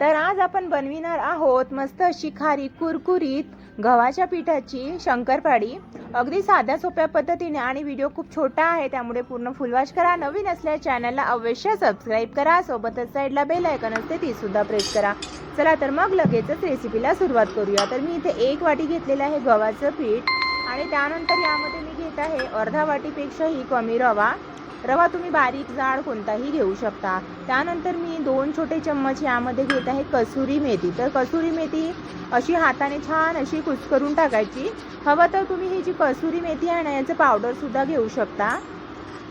तर आज आपण बनविणार आहोत मस्त अशी खारी कुरकुरीत गव्हाच्या पिठाची शंकरपाळी. अगदी साध्या सोप्या पद्धतीने आणि व्हिडिओ खूप छोटा आहे त्यामुळे पूर्ण फुलवाश करा. नवीन असल्या चॅनलला अवश्य सबस्क्राईब करा. सोबतच साईडला बेल आयकन असते ती सुद्धा प्रेस करा. चला तर मग लगेचच रेसिपीला सुरुवात करूया. तर मी इथे एक वाटी घेतलेलं आहे गव्हाचं पीठ. आणि त्यानंतर यामध्ये मी घेत आहे अर्धा वाटीपेक्षाही कमी रवा. रवा तुम्ही बारीक जाड कोणताही घेऊ शकता. त्यानंतर मी दोन छोटे चम्मच यामध्ये घेत आहे कसुरी मेथी. तर कसुरी मेथी अशी हाताने छान अशी कुचकरून टाकायची. हवं तर तुम्ही ही जी कसुरी मेथी आहे ना याचं पावडरसुद्धा घेऊ शकता.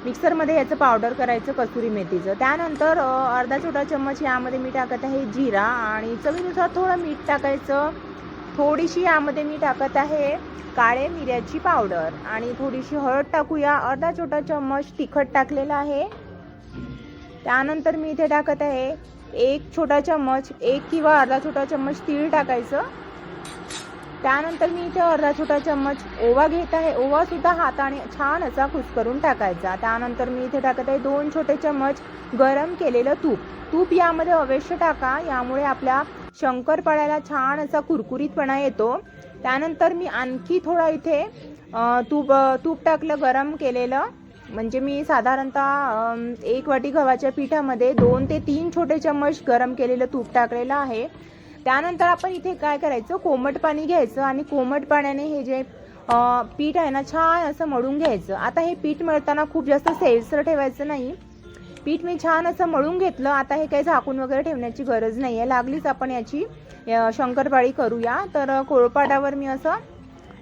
मिक्सरमध्ये याचं पावडर करायचं कसुरी मेथीचं. त्यानंतर अर्धा छोटा चम्मच यामध्ये मी टाकत आहे जिरा आणि चवीनुसार थोडं मीठ टाकायचं. थोडीशी यामध्ये मी टाकत आहे काळे मिऱ्याची पावडर आणि थोडीशी हळद टाकूया. अर्धा छोटा चम्मच तिखट टाकलेला आहे. त्यानंतर मी इथे टाकत आहे एक छोटा चम्मच एक किंवा अर्धा छोटा चम्मच तीळ टाकायचं. त्यानंतर मी इथे अर्धा छोटा चम्मच ओवा घेत आहे. ओवा सुद्धा हाताने छान असा कुसकरून टाकायचा. त्यानंतर मी इथे टाकत आहे दोन छोटे चम्मच गरम केलेलं तूप. तूप यामध्ये अवश्य टाका. यामुळे आपल्या शंकरपाळ्याला छान असा कुरकुरीतपणा येतो. त्यानंतर मी आणखी थोडं इथे तूप तूप टाकलं गरम केलेलं. म्हणजे मी साधारणतः एक वाटी गव्हाच्या पिठामध्ये दोन ते तीन छोटे चम्मच गरम केलेलं तूप टाकलेलं आहे. त्यानंतर आपण इथे काय करायचं? कोमट पाणी घ्यायचं आणि कोमट पाण्याने हे जे पीठ आहे ना छान असं मळून घ्यायचं. आता हे पीठ मळताना खूप जास्त सेलसर ठेवायचं नाही. पीठ मी छान असं मळून घेतलं. आता हे काही झाकून वगैरे ठेवण्याची गरज नाही आहे लागलीच आपण याची. शंकरपाळी करूया. तर कोळपाटावर मी असं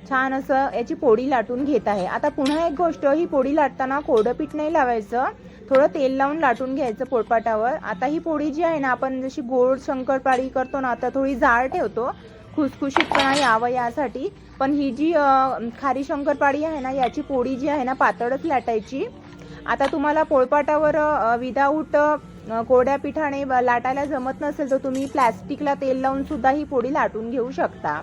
छान असं याची पोळी लाटून घेत आहे. आता पुन्हा एक गोष्ट ही पोळी लाटताना कोरडं पीठ नाही लावायचं. थोडं तेल लावून लाटून घ्यायचं पोळपाटावर आता ही पोळी जी आहे ना आपण जशी गोड शंकरपाळी करतो ना आता थोडी जाड ठेवतो. खुसखुशीतपणा यावं यासाठी. पण ही जी खारी शंकरपाळी आहे ना याची पोळी जी आहे ना पातळच लाटायची. आता तुम्हाला पोळपाटावर विदाऊट कोरड्या पिठाने ब- लाटायला जमत नसेल तर तुम्ही प्लॅस्टिकला तेल लावून सुद्धा ही पोळी लाटून घेऊ शकता.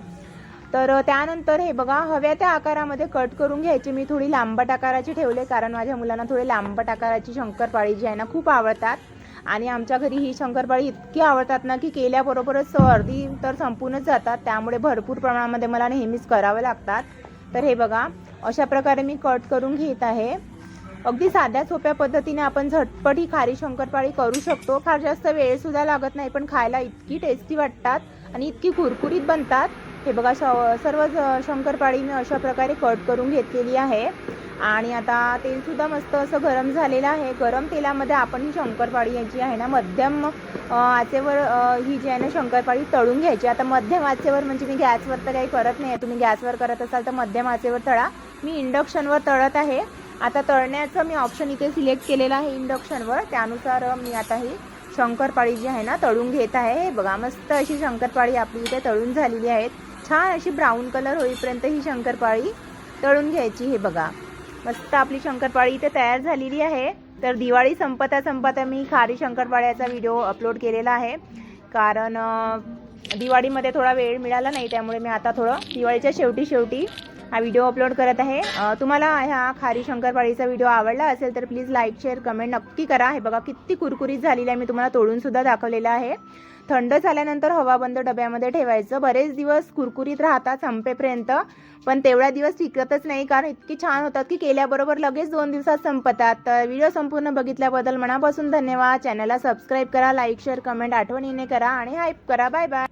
तर त्यानंतर हे बघा हव्या त्या आकारामध्ये कट करून घ्यायची. मी थोडी लांबट आकाराची ठेवले कारण माझ्या मुलांना थोडी लांबट आकाराची शंकरपाळी जी आहे ना खूप आवडतात. आणि आमच्या घरी ही शंकरपाळी इतकी आवडतात ना की केल्याबरोबरच अर्धी तर संपूनच जातात. त्यामुळे भरपूर प्रमाणामध्ये मला नेहमीच करावं लागतात. तर हे बघा अशा प्रकारे मी कट करून घेत आहे. अगदी साध्या सोप्या पद्धतीने आपण झटपट ही खारी शंकरपाळी करू शकतो. फार जास्त वेळ सुद्धा लागत नाही पण खायला इतकी टेस्टी वाटतात आणि इतकी कुरकुरीत बनतात. हे बघा श- सर्व शंकरपाळी मी अशा प्रकारे कट करून घेतलेली आहे. आणि आता तेलसुद्धा मस्त असं गरम झालेलं आहे. गरम तेलामध्ये आपण ही शंकरपाळी याची आहे ना. मध्यम आचेवर ही जी आहे ना शंकरपाळी तळून घ्यायची. आता मध्यम आचेवर म्हणजे मी गॅसवर तर काही करत नाही. तुम्ही गॅसवर करत असाल तर मध्यम आचेवर तळा. मी इंडक्शनवर तळत आहे. आता तळण्याचं मी ऑप्शन इथे सिलेक्ट केलेलं आहे इंडक्शनवर त्यानुसार मी आता ही शंकरपाळी जी आहे ना तळून घेत आहे. हे बघा मस्त अशी शंकरपाळी आपली इथे तळून झालेली आहेत. छान अशी ब्राऊन कलर होईपर्यंत ही शंकरपाळी तळून घ्यायची हे बघा. मस्त आपली शंकरपाळी इथे तयार झालेली आहे. तर दिवाळी संपता संपता मी खारी शंकरपाळ्याचा व्हिडिओ अपलोड केलेला आहे. कारण दिवाळीमध्ये थोडा वेळ मिळाला नाही त्यामुळे मी आता थोडं दिवाळीच्या शेवटी शेवटी हा व्हिडिओ अपलोड करत आहे. तुम्हाला ह्या खारी शंकरपाळीचा व्हिडिओ आवडला असेल तर प्लीज लाईक शेअर कमेंट नक्की करा. हे बघा किती कुरकुरीत झालेली आहे. मी तुम्हाला तोडूनसुद्धा दाखवलेलं आहे. थंड झाल्यानंतर हवाबंद डब्यामध्ये ठेवायचं. बरेच दिवस कुरकुरीत राहतात संपेपर्यंत पण तेवढ्या दिवस टिकतच नाही कारण इतकी छान होतात की केल्याबरोबर लगेच दोन दिवसात संपतात. तर व्हिडिओ संपूर्ण बघितल्याबद्दल मनापासून धन्यवाद. चॅनलला सबस्क्राईब करा लाईक शेअर कमेंट आठवणीने करा आणि हाईप करा. Bye bye